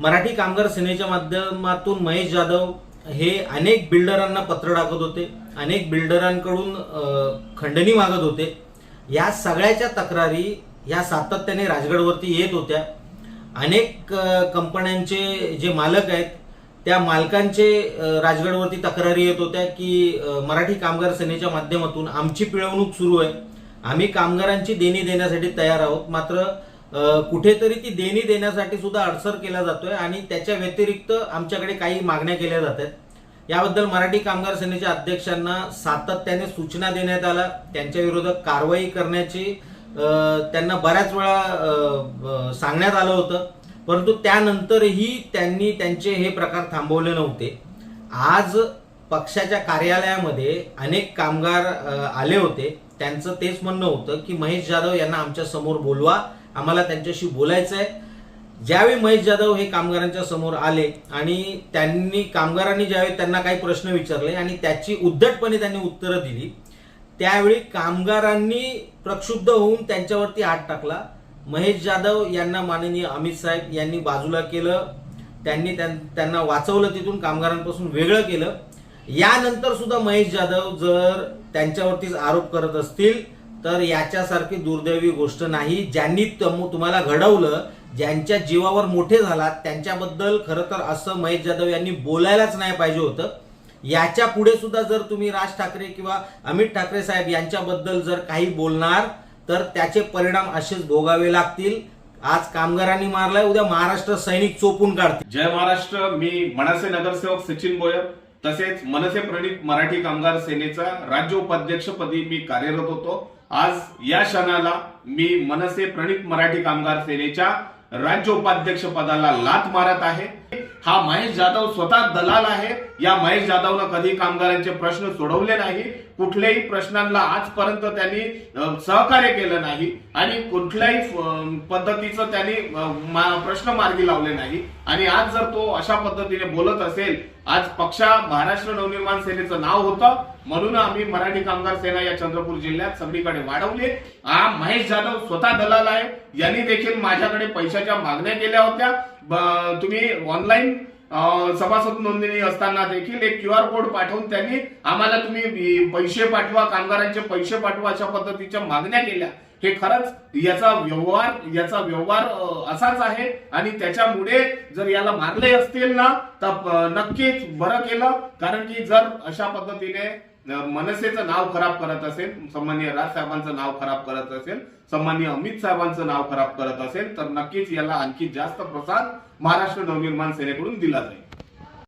मराठी कामगार सेनेच्या माध्यमातून महेश जाधव हे अनेक बिल्डरांना पत्र टाकत होते अनेक बिल्डरांकडून खंडणी मागत होते. या सगळ्याच्या तक्रारी या सातत्याने राजगडवरती येत होत्या. अनेक कंपन्यांचे जे मालक आहेत त्या मालकांचे राजगडवरती तक्रारी येत होत्या की मराठी कामगार सेनेच्या माध्यमातून आमची पिळवणूक सुरू आहे. आम्ही कामगारांची देणी देण्यासाठी तयार आहोत. मात्र कुठेतरी ती देणी देण्यासाठी सुद्धा अडसर केला जातोय आणि त्याच्या व्यतिरिक्त आमच्याकडे काही मागण्या केल्या जात आहेत. याबद्दल मराठी कामगार सेनेच्या अध्यक्षांना सातत्याने सूचना देण्यात आल्या. त्यांच्या विरोधात कारवाई करण्याची त्यांना बऱ्याच वेळा सांगण्यात आलं होतं. परंतु त्यानंतरही त्यांनी त्यांचे हे प्रकार थांबवले नव्हते. आज पक्षाच्या कार्यालयामध्ये अनेक कामगार आले होते. त्यांचं तेच म्हणणं होतं की महेश जाधव यांना आमच्यासमोर बोलवा. आम्हाला त्यांच्याशी बोलायचं आहे ज्यावेळी महेश जाधव हे कामगारांच्या समोर आले आणि त्यांनी कामगारांनी ज्यावेळी त्यांना काही प्रश्न विचारले आणि त्याची उद्धटपणे त्यांनी उत्तरं दिली त्यावेळी कामगारांनी प्रक्षुब्ध होऊन त्यांच्यावरती हात टाकला. महेश जाधव यांना माननीय अमित साहेब यांनी बाजूला केलं. त्यांनी त्यां- त्यांना वाचवलं तिथून कामगारांपासून वेगळं केलं. यानंतर सुद्धा महेश जाधव जर त्यांच्यावरतीच आरोप करत असतील तर याच्यासारखी दुर्दैवी गोष्ट नाही. ज्यांनी तुम्हाला घडवलं ज्यांच्या जीवावर मोठे झालात त्यांच्याबद्दल खरं तर असं महेश जाधव यांनी बोलायलाच नाही पाहिजे होतं. याच्यापुढे सुद्धा जर तुम्ही राज ठाकरे किंवा अमित ठाकरे साहेब यांच्याबद्दल जर काही बोलणार तर त्याचे परिणाम असेच भोगावे लागतील. आज कामगारांनी मारलाय उद्या महाराष्ट्र सैनिक चोपून काढतील. जय महाराष्ट्र. मी मनसे नगरसेवक सचिन बोयर तसेच मनसे प्रणित मराठी कामगार सेनेचा राज्य उपाध्यक्षपदी मी कार्यरत होतो. आज या क्षणाला मी मनसे प्रणित मराठी कामगार सेनेच्या राज्य उपाध्यक्ष पदाला लात मारत आहे. हा महेश जाधव स्वतः दलाल आहे. या महेश जाधवनं कधी कामगारांचे प्रश्न सोडवले नाही. कुठल्याही प्रश्नांना आजपर्यंत त्यांनी सहकार्य केलं नाही आणि कुठल्याही पद्धतीचं त्यांनी प्रश्न मार्गी लावले नाही. आणि आज जर तो अशा पद्धतीने बोलत असेल आज पक्षा महाराष्ट्र नवनिर्माण सेनेचं नाव होतं. म्हणून आम्ही मराठी कामगार सेना या चंद्रपूर जिल्ह्यात सगळीकडे वाढवले. हा महेश जाधव स्वतः दलाल आहे. यांनी देखील माझ्याकडे पैशाच्या मागण्या केल्या होत्या. तुम्ही ऑनलाईन सभासद नोंदणी असताना देखील एक क्यू आर कोड पाठवून त्यांनी आम्हाला तुम्ही पैसे पाठवा कामगारांचे पैसे पाठवा अशा पद्धतीच्या मागण्या केल्या. हे खरंच याचा व्यवहार याचा व्यवहार असाच आहे. आणि त्याच्यामुळे जर याला मारले असतील ना तर नक्कीच बरं केलं. कारण की जर अशा पद्धतीने मनसेचं नाव खराब करत असेल सन्माननीय राज साहेबांचं नाव खराब करत असेल सन्माननीय अमित साहेबांचं नाव खराब करत असेल तर नक्कीच याला आणखी जास्त प्रसाद महाराष्ट्र नवनिर्माण सेनेकडून दिला जाईल.